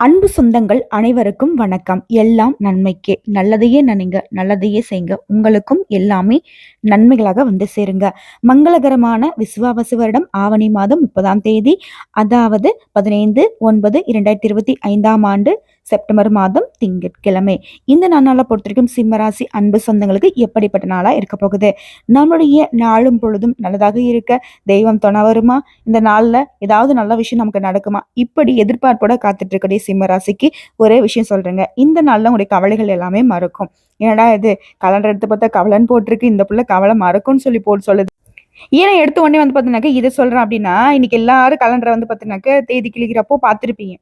அன்பு சொந்தங்கள் அனைவருக்கும் வணக்கம். எல்லாம் நன்மைக்கே. நல்லதையே நினைங்க நல்லதையே செய்யுங்க. உங்களுக்கும் எல்லாமே நன்மைகளாக வந்து சேருங்க. மங்களகரமான விசுவாவசு வருடம். ஆவணி மாதம் முப்பதாம் தேதி. அதாவது பதினைந்து ஒன்பது இரண்டாயிரத்தி இருபத்தி ஐந்தாம் ஆண்டு செப்டம்பர் மாதம் திங்கட்கிழமை. இந்த நாளால் பொறுத்த வரைக்கும் சிம்மராசி அன்பு சொந்தங்களுக்கு எப்படிப்பட்ட நாளாக இருக்க போகுது? நம்மளுடைய நாளும் பொழுதும் நல்லதாக இருக்க? தெய்வம் துணை வருமா? இந்த நாளில் ஏதாவது நல்ல விஷயம் நமக்கு நடக்குமா? இப்படி எதிர்பார்ப்போட காத்துட்டு இருக்கக்கூடிய சிம்மராசிக்கு ஒரே விஷயம் சொல்றேங்க. இந்த நாளில் உங்களுடைய கவலைகள் எல்லாமே மறக்கும். ஏன்னா இது? கலண்டர் எடுத்து பார்த்தா கவலைன்னு போட்டிருக்கு. இந்த புள்ள கவலை மறக்கும்னு சொல்லி போட்டு சொல்லுது. ஏன்னா எடுத்த உடனே வந்து பார்த்தீங்கன்னாக்க இதை சொல்கிறேன் அப்படின்னா இன்னைக்கு எல்லாரும் கலண்டரை வந்து பார்த்தீங்கன்னாக்க தேதி கிழிக்கிறப்போ பார்த்துருப்பீங்க.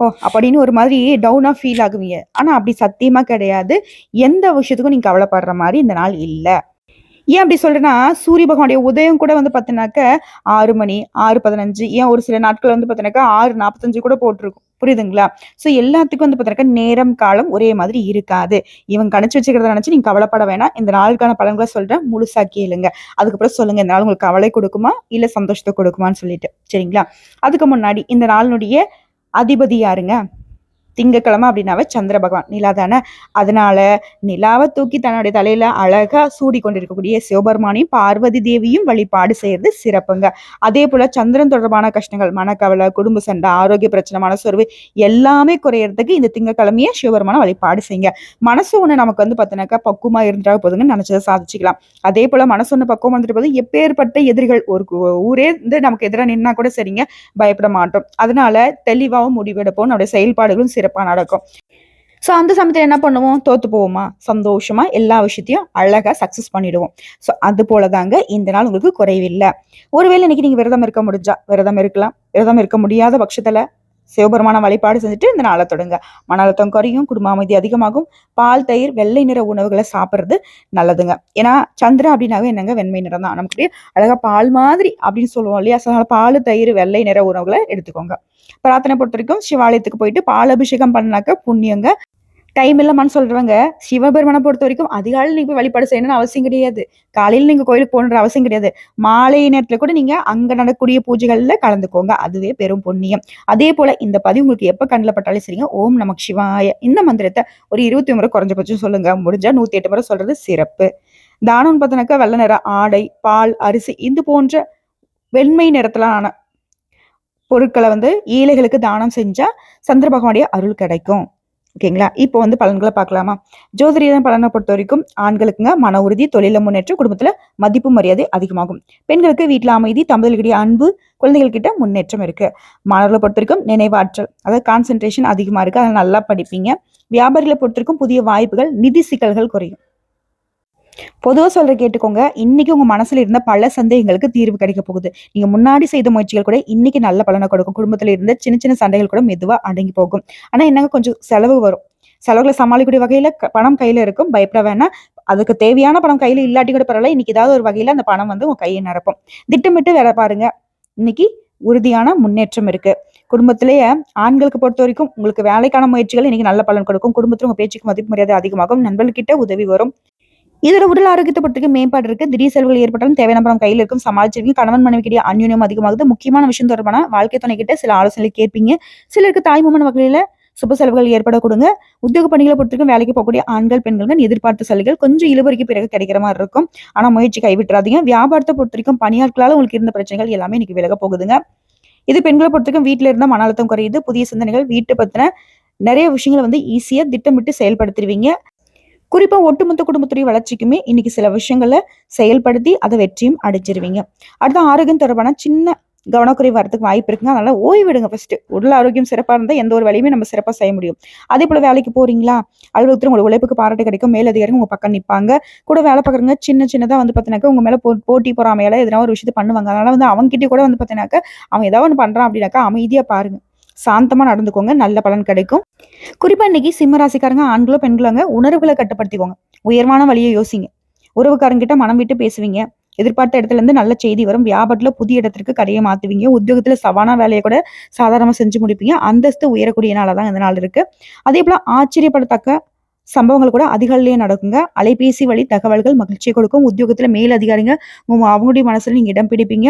ஓ அப்படின்னு ஒரு மாதிரி டவுனாக ஃபீல் ஆகுவீங்க. ஆனால் அப்படி சத்தியமாக கிடையாது. எந்த விஷயத்துக்கும் நீங்கள் கவலைப்படுற மாதிரி இந்த நாள் இல்லை. ஏன் அப்படி சொல்றேன்னா சூரிய பகவானுடைய உதயம் கூட வந்து பார்த்தீங்கன்னாக்க ஆறு மணி ஆறு பதினஞ்சு ஏன் ஒரு சில நாட்கள் வந்து பார்த்தீங்கன்னாக்கா ஆறு நாற்பத்தஞ்சு கூட போட்டிருக்கும். புரியுதுங்களா? ஸோ எல்லாத்துக்கும் வந்து பார்த்தீங்கன்னா நேரம் காலம் ஒரே மாதிரி இருக்காது. இவங்க கணிச்சு வச்சுக்கிறத நினச்சி நீங்கள் கவலைப்பட வேணாம். இந்த நாளுக்கான பலன்களை சொல்கிறேன் முழுசா கேளுங்க. அதுக்கப்புறம் சொல்லுங்க. இந்த நாள் உங்களுக்கு கவலை கொடுக்குமா? இல்லை சந்தோஷத்தை கொடுக்குமான்னு சொல்லிட்டு. சரிங்களா? அதுக்கு முன்னாடி இந்த நாளினுடைய அதிபதி யாருங்க? திங்கக்கிழமை அப்படின்னாவே சந்திர பகவான். நிலா தானே? அதனால நிலாவை தூக்கி தன்னுடைய தலையில அழகா சூடி கொண்டிருக்கக்கூடிய சிவபெருமானையும் பார்வதி தேவியும் வழிபாடு செய்யறது சிறப்புங்க. அதே போல சந்திரன் தொடர்பான கஷ்டங்கள் மனக்கவலை குடும்ப சண்டை ஆரோக்கிய பிரச்சனை மனசோர்வு எல்லாமே குறையறதுக்கு இந்த திங்கக்கிழமையே சிவபெருமான வழிபாடு செய்யுங்க. மனசு ஒண்ணு நமக்கு வந்து பார்த்தீங்கன்னாக்கா பக்குவமா இருந்தா போதுங்கன்னு நினைச்சதை சாதிச்சுக்கலாம். அதே போல மனசு ஒண்ணு பக்குவம் வந்துட்டு போது எப்பேற்பட்ட எதிரிகள் ஒரு ஊரே வந்து நமக்கு எதிராக நின்னா கூட சரிங்க பயப்பட மாட்டோம். அதனால தெளிவாகவும் முடிவெடுப்போம். நம்முடைய செயல்பாடுகளும் சிறப்பாக நடக்கும். ஸோ அந்த சமயத்தில் என்ன பண்ணுவோம்? தோத்து போவோமா? சந்தோஷமா எல்லா விஷயத்தையும் அழகாக சக்ஸஸ் பண்ணிடுவோம். ஸோ அது போல தாங்க இந்த நாள் உங்களுக்கு குறைவில்லை. ஒருவேளை இன்னைக்கு நீங்கள் விரதம் இருக்க முடிஞ்சா? விரதம் இருக்கலாம். விரதம் இருக்க முடியாத பட்சத்தில் சிவபெருமான வழிபாடு செஞ்சுட்டு இந்த நாளை தொடங்க. மன அழுத்தம் குறையும் குடும்ப அமைதி அதிகமாகும். பால் தயிர் வெள்ளை நிற உணவுகளை சாப்பிட்றது நல்லதுங்க. ஏன்னா சந்திரன் அப்படின்னாவே என்னங்க? வெண்மை நிறம் தான். நமக்கு அழகா பால் மாதிரி அப்படின்னு சொல்லுவோம் இல்லையா? அதனால பால் தயிர் வெள்ளை நிற உணவுகளை எடுத்துக்கோங்க. பிரார்த்தனை பொறுத்த வரைக்கும் சிவாலயத்துக்கு போயிட்டு பால் அபிஷேகம் பண்ணாக்க புண்ணியங்க. டைம் இல்லைம்மான்னு சொல்றவங்க சிவபெருமனை பொறுத்த வரைக்கும் அதிகாலையில் நீங்க வழிபாடு செய்யணும்னு அவசியம் கிடையாது. காலையில் நீங்க கோயிலுக்கு போகணுன்ற அவசியம் கிடையாது. மாலை நேரத்துல கூட நீங்க அங்க நடக்கக்கூடிய பூஜைகள்ல கலந்துக்கோங்க. அதுவே பெரும் புண்ணியம். அதே போல இந்த பதிவு உங்களுக்கு எப்ப கண்ணில் பட்டாலும் சரிங்க. ஓம் நமக் சிவாய. இந்த மந்திரத்தை ஒரு இருபத்தி முறை குறைஞ்சபட்சம் சொல்லுங்க. முடிஞ்சா நூத்தி எட்டு முறை சொல்றது சிறப்பு. தானம் பார்த்தனாக்கா வெள்ள நிற ஆடை பால் அரிசி இது போன்ற வெண்மை நிறத்திலான பொருட்களை வந்து ஏழைகளுக்கு தானம் செஞ்சா சந்திர பகவானுடைய அருள் கிடைக்கும். ஓகேங்களா? இப்போ வந்து பலன்களை பார்க்கலாமா? ஜோதிடம் பலனை பொறுத்த வரைக்கும் ஆண்களுக்குங்க மன உறுதி தொழில முன்னேற்றம் குடும்பத்தில் மதிப்பு மரியாதை அதிகமாகும். பெண்களுக்கு வீட்டில் அமைதி தம்பதிகளுடைய அன்பு குழந்தைகள்கிட்ட முன்னேற்றம் இருக்கு. மாணவர்களை பொறுத்த வரைக்கும் நினைவாற்றல் அதாவது கான்சென்ட்ரேஷன் அதிகமாக இருக்கு. அதை நல்லா படிப்பீங்க. வியாபாரிகளை பொறுத்த வரைக்கும் புதிய வாய்ப்புகள் நிதி சிக்கல்கள் குறையும். பொதுவாக சொல்ற கேட்டுக்கோங்க. இன்னைக்கு உங்க மனசுல இருந்த பல சந்தேகங்களுக்கு தீர்வு கிடைக்க போகுது. நீங்க முன்னாடி செய்த முயற்சிகள் கூட இன்னைக்கு நல்ல பலனை கொடுக்கும். குடும்பத்துல இருந்த சின்ன சின்ன சண்டைகள் கூட மெதுவா அடங்கி போகும். ஆனா என்னங்க கொஞ்சம் செலவு வரும். செலவுகளை சமாளிக்கக்கூடிய வகையில பணம் கையில இருக்கும். பயப்பட வேணாம். அதுக்கு தேவையான பணம் கையில இல்லாட்டி கூட பரவாயில்ல. இன்னைக்கு ஏதாவது ஒரு வகையில அந்த பணம் வந்து உங்க கையை நிரப்பும். திட்டமிட்டு வேலை பாருங்க. இன்னைக்கு உறுதியான முன்னேற்றம் இருக்கு. குடும்பத்திலேயே ஆண்களுக்கு பொறுத்த வரைக்கும் உங்களுக்கு வேலைக்கான முயற்சிகள் இன்னைக்கு நல்ல பலன் கொடுக்கும். குடும்பத்துல உங்க பேச்சுக்கு மதிப்பு மரியாதை அதிகமாகும். நண்பர்கிட்ட உதவி வரும். இதோட உடல் ஆரோக்கியத்தை பொறுத்தவரைக்கும் மேம்பாடு இருக்கு. திடீர் செலவுகள் ஏற்பட்டாலும் தேவையான பணம் கையில் இருக்கும். சமாளிச்சிருக்கீங்க கணவன் மனைவி கிட்டே அந்யூன்யம் அதிகமாகுது. முக்கியமான விஷயம் தொடர்பான வாழ்க்கை துணை கிட்ட சில ஆலோசனை கேட்பீங்க. சிலருக்கு தாய்மாமன் வகையில சுப செலவுகள் ஏற்பட கொடுங்க. உத்தியோக பணிகளை பொறுத்திருக்கும் வேலைக்கு போகக்கூடிய ஆண்கள் பெண்கள் எதிர்பார்த்த சலுகைகள் கொஞ்சம் இழுவரைக்கு பிறகு கிடைக்கிற மாதிரி இருக்கும். ஆனா முயற்சி கைவிட்டுறாதீங்க. வியாபாரத்தை பொறுத்த வரைக்கும் உங்களுக்கு இருந்த பிரச்சனைகள் எல்லாமே இன்னைக்கு விலக போகுதுங்க. இது பெண்களை பொறுத்தவரைக்கும் வீட்டில இருந்தால் மன அழுத்தம் குறையுது. புதிய சிந்தனைகள் வீட்டு பத்தின நிறைய விஷயங்களை வந்து ஈஸியா திட்டமிட்டு செயல்படுத்திடுவீங்க. குறிப்பாக ஒட்டுமொத்த குடும்பத்துடைய வளர்ச்சிக்குமே இன்னைக்கு சில விஷயங்களை செயல்படுத்தி அதை வெற்றியும் அடைச்சிருவீங்க அடுத்த ஆரோக்கியம் தொடர்பான சின்ன கவனக்குறைவு வரதுக்கு வாய்ப்பு இருக்குங்க. அதனால ஓய்விடுங்க ஃபர்ஸ்ட் உடல் ஆரோக்கியம் சிறப்பாக இருந்தால் எந்த ஒரு வேலையுமே நம்ம சிறப்பாக செய்ய முடியும். அதே போல வேலைக்கு போறீங்களா? அலுவலகத்தில் உங்களுக்கு உழைப்புக்கு பாராட்டு கிடைக்கும். மேலதிகாரி உங்க பக்கம் நிற்பாங்க கூட வேலை பார்க்குறவங்க சின்ன சின்னதாக வந்து பார்த்தீங்கன்னாக்கா உங்க மேல போ போட்டி பொறாமையால எதனா ஒரு விஷயத்தை பண்ணுவாங்க. அதனால வந்து அவங்க கிட்டே கூட வந்து பார்த்தீங்கன்னாக்கா அவன் ஏதாவது ஒன்று பண்றான் அப்படின்னாக்கா அமைதியாக பாருங்க. சாந்தமாக நடந்துக்கோங்க. நல்ல பலன் கிடைக்கும். குறிப்பாக இன்னைக்கு சிம்ம ராசிக்காரங்க ஆண்களோ பெண்களோங்க உணர்வுகளை கட்டுப்படுத்திக்கோங்க. உயர்வான வழியை யோசிங்க. உறவுக்காரங்கிட்ட மனம் விட்டு பேசுவீங்க. எதிர்பார்த்த இடத்துல இருந்து நல்ல செய்தி வரும். வியாபாரத்தில் புதிய இடத்திற்கு கடையை மாற்றுவீங்க உத்தியோகத்தில் சவானா வேலையை கூட சாதாரணமாக செஞ்சு முடிப்பீங்க. அந்தஸ்து உயரக்கூடிய நாளாதான் இந்த நாள் இருக்கு. அதே போல் ஆச்சரியப்படத்தக்க சம்பவங்கள் கூட அதிகாலையே நடக்குங்க. அலைபேசி வழி தகவல்கள் மகிழ்ச்சியை கொடுக்கும். உத்தியோகத்தில் மேல் அதிகாரிங்க அவங்களுடைய மனசில் நீங்கள் இடம் பிடிப்பீங்க.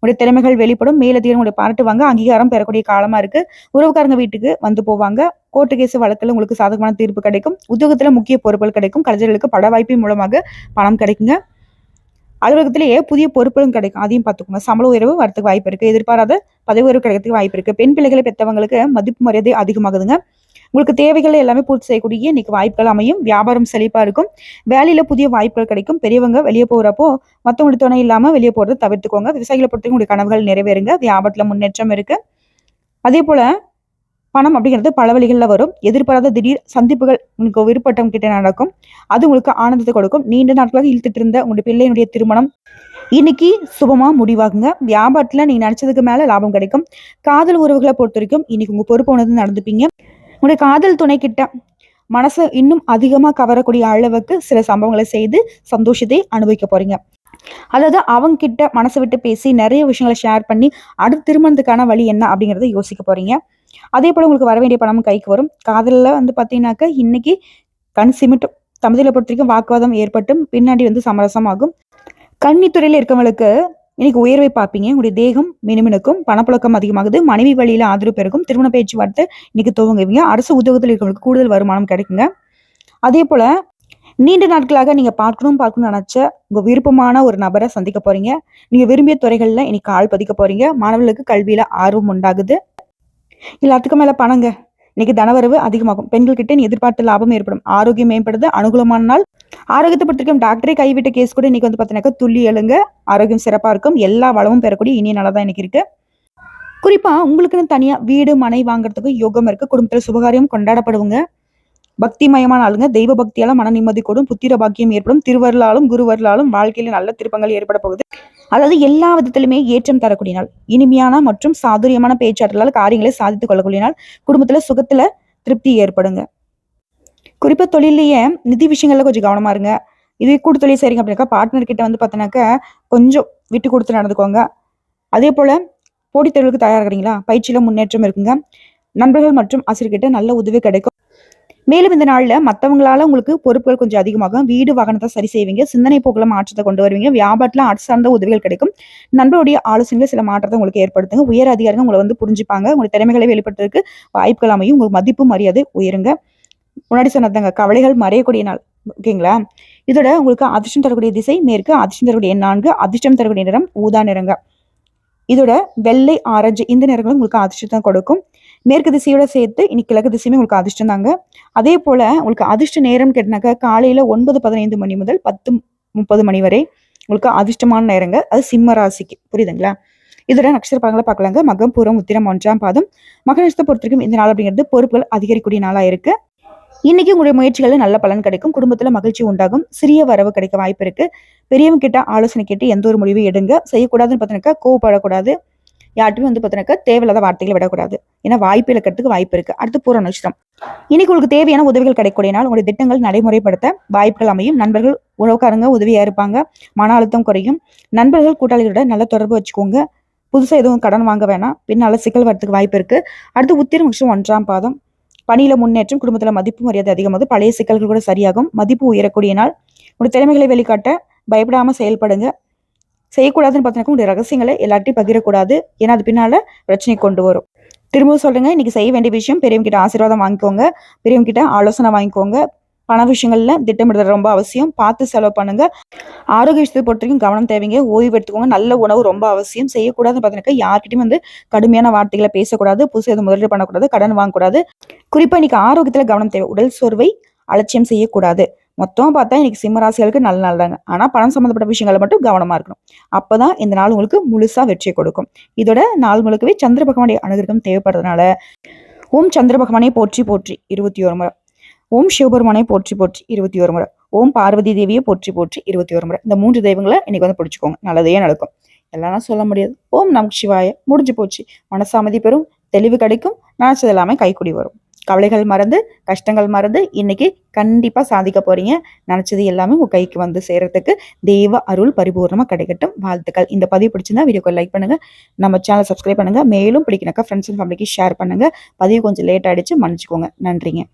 உடைய திறமைகள் வெளிப்படும். மேலதிகாரம் உடைய பாராட்டுவாங்க அங்கீகாரம் பெறக்கூடிய காலமா இருக்கு. உறவுக்காரங்க வீட்டுக்கு வந்து போவாங்க. கோர்ட்டு கேஸ் வழக்கில் உங்களுக்கு சாதகமான தீர்ப்பு கிடைக்கும். உத்தியோகத்துல முக்கிய பொறுப்புகள் கிடைக்கும். கலைஞர்களுக்கு பட வாய்ப்பின் மூலமாக பணம் கிடைக்குங்க. அலுவலகத்திலேயே புதிய பொறுப்புகளும் கிடைக்கும். அதையும் பார்த்துக்கோங்க. சம்பள உயர்வு வரத்துக்கு வாய்ப்பு இருக்கு. எதிர்பாராத பதவி உயர்வு கிடைக்கிறதுக்கு வாய்ப்பு இருக்கு. பெண் பிள்ளைகளை பெற்றவங்களுக்கு மதிப்பு மரியாதை அதிகமாகுதுங்க. உங்களுக்கு தேவைகளை எல்லாமே பூர்த்தி செய்யக்கூடிய இன்னைக்கு வாய்ப்புகள் அமையும். வியாபாரம் செழிப்பாக இருக்கும். வேலையில் புதிய வாய்ப்புகள் கிடைக்கும். பெரியவங்க வெளியே போகிறப்போ மற்றவங்களுக்கு துணை இல்லாமல் வெளியே போகிறத தவிர்த்துக்கோங்க. விவசாயிகளை பொறுத்தவரைக்கும் உங்களுடைய கனவுகள் நிறைவேறுங்க. வியாபாரத்தில் முன்னேற்றம் இருக்குது அதே போல் பணம் அப்படிங்கிறது பல வழிகளில் வரும். எதிர்பாராத திடீர் சந்திப்புகள் உங்களுக்கு விருப்பட்டவங்க கிட்ட நடக்கும். அது உங்களுக்கு ஆனந்தத்தை கொடுக்கும். நீண்ட நாட்களாக இழுத்துட்டு இருந்த உங்களுடைய பிள்ளையினுடைய திருமணம் இன்னைக்கு சுபமாக முடிவாகுங்க. வியாபாரத்தில் நீ நினைச்சதுக்கு மேலே லாபம் கிடைக்கும். காதல் உறவுகளை பொறுத்த வரைக்கும் இன்னைக்கு உங்கள் பொறுப்பு உணர்ந்து நடந்துப்பீங்க. உங்களுடைய காதல் துணை கிட்ட மனசை இன்னும் அதிகமாக கவரக்கூடிய அளவுக்கு சில சம்பவங்களை செய்து சந்தோஷத்தை அனுபவிக்க போறீங்க. அதாவது அவங்க கிட்ட மனசை விட்டு பேசி நிறைய விஷயங்களை ஷேர் பண்ணி அடுத்த திருமணத்துக்கான வழி என்ன அப்படிங்கறத யோசிக்க போறீங்க. அதே போல உங்களுக்கு வர வேண்டிய பணமும் கைக்கு வரும். காதலில் வந்து பார்த்தீங்கன்னாக்கா இன்னைக்கு கண் சிமிட்டும். தம்பதியில் பொறுத்த வரைக்கும் வாக்குவாதம் ஏற்பட்டும். பின்னாடி வந்து சமரசமாகும். கன்னித்துறையில் இருக்கவங்களுக்கு இன்னைக்கு உயர்வை பார்ப்பீங்க. உங்களுடைய தேகம் மினுமினுக்கும் பணப்புழக்கம் அதிகமாகுது. மனைவி வழியில ஆதரவு பெருகும். திருமண பேச்சுவார்த்தை இன்னைக்கு துவங்குவீங்க அரசு உத்தியோகத்தில் இருக்கவங்களுக்கு கூடுதல் வருமானம் கிடைக்குங்க. அதே போல நீண்ட நாட்களாக நீங்க பார்க்கணும் பார்க்கணும்னு நினைச்ச உங்க விருப்பமான ஒரு நபரை சந்திக்க போறீங்க. நீங்க விரும்பிய துறைகள்ல இன்னைக்கு ஆள் பதிக்க போறீங்க. மாணவர்களுக்கு கல்வியில ஆர்வம் உண்டாகுது. எல்லாத்துக்கும் மேல பணங்க. இன்னைக்கு தனவரவு அதிகமாகும். பெண்கள் கிட்ட நீ எதிர்பார்த்த லாபம் ஏற்படும். ஆரோக்கியம் மேம்படுது. அனுகூலமான நாள். ஆரோக்கியத்தை பொறுத்திருக்கும் டாக்டரே கைவிட்ட கேஸ் கூட இன்னைக்கு வந்து பார்த்தீங்கன்னாக்கா துள்ளி எழுங்க. ஆரோக்கியம் சிறப்பாக இருக்கும். எல்லா வளமும் பெறக்கூடிய இனிய நல்லா தான் இன்னைக்கு இருக்கு. குறிப்பாக உங்களுக்குன்னு தனியாக வீடு மனை வாங்குறதுக்கு யோகம் இருக்கு. குடும்பத்தில் சுபகாரியம் கொண்டாடப்படுவங்க. பக்திமயமான ஆளுங்க. தெய்வ பக்தியால மன நிம்மதி கூடும். புத்திர பாக்கியம் ஏற்படும். திருவருளாலும் குருவருளாலும் வாழ்க்கையில நல்ல திருப்பங்கள் ஏற்பட போகுது. அதாவது எல்லா விதத்திலுமே ஏற்றம் தரக்கூடிய நாள். இனிமையான மற்றும் சாதுரியமான பேச்சாற்றலால் காரியங்களை சாதித்துக் கொள்ளக்கூடிய நாள். குடும்பத்துல சுகத்துல திருப்தி ஏற்படுங்க. குறிப்பா தொழிலையே நிதி விஷயங்கள்ல கொஞ்சம் கவனமா இருங்க. இதே கூட்டு தொழில் செய்றீங்க அப்படின்னாக்கா பார்ட்னர் கிட்ட வந்து பார்த்தீங்கன்னாக்கா கொஞ்சம் விட்டு கொடுத்து நடந்துக்கோங்க. அதே போல போட்டித் தேர்வுக்கு தயாராகிறீங்களா பயிற்சியில முன்னேற்றம் இருக்குங்க. நண்பர்கள் மற்றும் ஆசிரியர்கிட்ட நல்ல உதவி கிடைக்கும். மேலும் இந்த நாள்ல மத்தவங்களால உங்களுக்கு பொறுப்புகள் கொஞ்சம் அதிகமாகும். வீடு வாகனத்தை சரி செய்வீங்க. சிந்தனை போக்குல மாற்றத்தை கொண்டு வருவீங்க. வியாபாரத்துல அரசு சார்ந்த உதவிகள் கிடைக்கும். நண்பருடைய ஆலோசனைகள் சில மாற்றத்தை உங்களுக்கு ஏற்படுத்துங்க. உயர் அதிகாரிகள் உங்களை வந்து புரிஞ்சுப்பாங்க. உங்களுடைய திறமைகளை வெளிப்படுத்துறதுக்கு வாய்ப்புகள் அமையும். உங்களுக்கு மதிப்பு மரியாதை உயருங்க. முன்னாடி சொன்னதாங்க கவலைகள் மறையக்கூடிய நாள். ஓகேங்களா? இதோட உங்களுக்கு அதிர்ஷ்டம் தரக்கூடிய திசை மேற்கு அதிர்ஷ்டம் தரக்கூடிய நான்கு அதிர்ஷ்டம் தரக்கூடிய நிறம் ஊதா நிறங்க. இதோட வெள்ளை ஆரஞ்சு இந்த நிறங்களும் உங்களுக்கு அதிர்ஷ்டத்தை கொடுக்கும். மேற்கு திசையோட சேர்த்து இன்னைக்கு கிழக்கு திசையுமே உங்களுக்கு அதிர்ஷ்டம் தாங்க. அதே போல உங்களுக்கு அதிர்ஷ்ட நேரம் கேட்டினாக்கா காலையில ஒன்பது பதினைந்து மணி முதல் பத்து முப்பது மணி வரை உங்களுக்கு அதிர்ஷ்டமான நேரங்க. அது சிம்ம ராசிக்கு. புரியுதுங்களா? இதோட நட்சத்திர பலன்களை பார்க்கலாங்க. மகம் பூரம் உத்திரம் ஒன்றாம் பாதம். மக நட்சத்திரத்தை பொறுத்த வரைக்கும் இந்த நாள் அப்படிங்கிறது பொறுப்புகள் அதிகரிக்கக்கூடிய நாளா இருக்கு. இன்னைக்கு உங்களுடைய முயற்சிகளில் நல்ல பலன் கிடைக்கும். குடும்பத்துல மகிழ்ச்சி உண்டாகும். சிறிய வரவு கிடைக்க வாய்ப்பு இருக்கு. பெரியவங்க கிட்ட ஆலோசனை கேட்டு எந்த ஒரு முடிவையும் எடுங்க. செய்யக்கூடாதுன்னு பார்த்தீங்கன்னாக்கா கோவப்படக்கூடாது. யார்ட்டுமே வந்து பார்த்தீங்கன்னாக்கா தேவையில்லாத வார்த்தைகளை விடக்கூடாது. ஏன்னா வாய்ப்பு இழக்கிறதுக்கு வாய்ப்பு இருக்கு. அடுத்து பூர நட்சத்திரம் இன்னைக்கு உங்களுக்கு தேவையான உதவிகள் கிடைக்கக்கூடிய நாள் உங்களுடைய திட்டங்கள் நடைமுறைப்படுத்த வாய்ப்புகள் அமையும். நண்பர்கள் உறவுக்காரங்க உதவியா இருப்பாங்க. மன அழுத்தம் குறையும். நண்பர்கள் கூட்டாளிகளோட நல்ல தொடர்பு வச்சுக்கோங்க. புதுசாக எதுவும் கடன் வாங்க வேணாம். பின்னால் சிக்கல் வரத்துக்கு வாய்ப்பு இருக்கு. அடுத்து உத்திரம் நட்சத்திரம் ஒன்றாம் பாதம். பணியில முன்னேற்றம் குடும்பத்தில் மதிப்பு மரியாதை அதிகமாகுது. பழைய சிக்கல்கள் கூட சரியாகும். மதிப்பு உயரக்கூடிய நாள் உங்களுடைய திறமைகளை வெளிக்காட்ட பயப்படாமல் செயல்படுங்க. செய்யக்கூடாதுன்னு பார்த்தீங்கன்னா உங்களுடைய ரகசியங்களை எல்லார்ட்டையும் பகிரக்கூடாது. ஏன்னா அது பின்னால பிரச்சனை கொண்டு வரும். திரும்பவும் சொல்லுங்கள் இன்னைக்கு செய்ய வேண்டிய விஷயம் பெரியவங்கிட்ட ஆசீர்வாதம் வாங்கிக்கோங்க பெரியவங்கிட்ட ஆலோசனை வாங்கிக்கோங்க. பண விஷயங்கள்ல திட்டமிடுறது ரொம்ப அவசியம். பார்த்து செலவு பண்ணுங்க. ஆரோக்கிய விஷயத்தை பொறுத்த வரைக்கும் கவனம் தேவைங்க. ஓய்வு எடுத்துக்கோங்க. நல்ல உணவு ரொம்ப அவசியம். செய்யக்கூடாதுன்னு பார்த்தீங்கன்னா யார்கிட்டயும் வந்து கடுமையான வார்த்தைகளை பேசக்கூடாது. புதுசு எதுவும் முதலீடு பண்ணக்கூடாது. கடன் வாங்கக்கூடாது. குறிப்பா இன்னைக்கு ஆரோக்கியத்துல கவனம் தேவை. உடல் சோர்வை அலட்சியம் செய்யக்கூடாது. மொத்தம் பார்த்தா இன்னைக்கு சிம்மராசிகளுக்கு நல்ல நாள் தாங்க ஆனால் பணம் சம்மந்தப்பட்ட விஷயங்களை மட்டும் கவனமாக இருக்கணும். அப்பதான் இந்த நாள் உங்களுக்கு முழுசாக வெற்றியை கொடுக்கும். இதோட நாள் முழுக்கவே சந்திர பகவானுடைய அனுகிரகம் தேவைப்படுறதுனால ஓம் சந்திர பகவானை போற்றி போற்றி இருபத்தி ஒரு முறை. ஓம் சிவபெருமானை போற்றி போற்றி இருபத்தி ஒரு முறை. ஓம் பார்வதி தேவியை போற்றி போற்றி இருபத்தி ஒரு முறை. இந்த மூன்று தெய்வங்களை இன்னைக்கு வந்து பிடிச்சிக்கோங்க. நல்லதே நடக்கும். எல்லாம் சொல்ல முடியாது. ஓம் நம் சிவாய. முடிஞ்சு போச்சு. மனசாமதி பெறும். தெளிவு கிடைக்கும். நினச்சது எல்லாமே கைக்குடி வரும். கவலைகள் மறந்து கஷ்டங்கள் மறந்து இன்னைக்கு கண்டிப்பாக சாதிக்க போறீங்க. நினச்சது எல்லாமே உங்கள் கைக்கு வந்து சேர்றதுக்கு தெய்வ அருள் பரிபூர்ணமாக கிடைக்கட்டும். வாழ்த்துக்கள். இந்த பதிவு பிடிச்சிருந்தா வீடியோக்கு லைக் பண்ணுங்க. நம்ம சேனல் சப்ஸ்கிரைப் பண்ணுங்க. மேலும் பிடிக்கினாக்கா ஃப்ரெண்ட்ஸ் அண்ட் ஃபேமிலிக்கு ஷேர் பண்ணுங்க. பதிவு கொஞ்சம் லேட் ஆயிடுச்சு. மன்னிச்சுக்கோங்க. நன்றிங்க.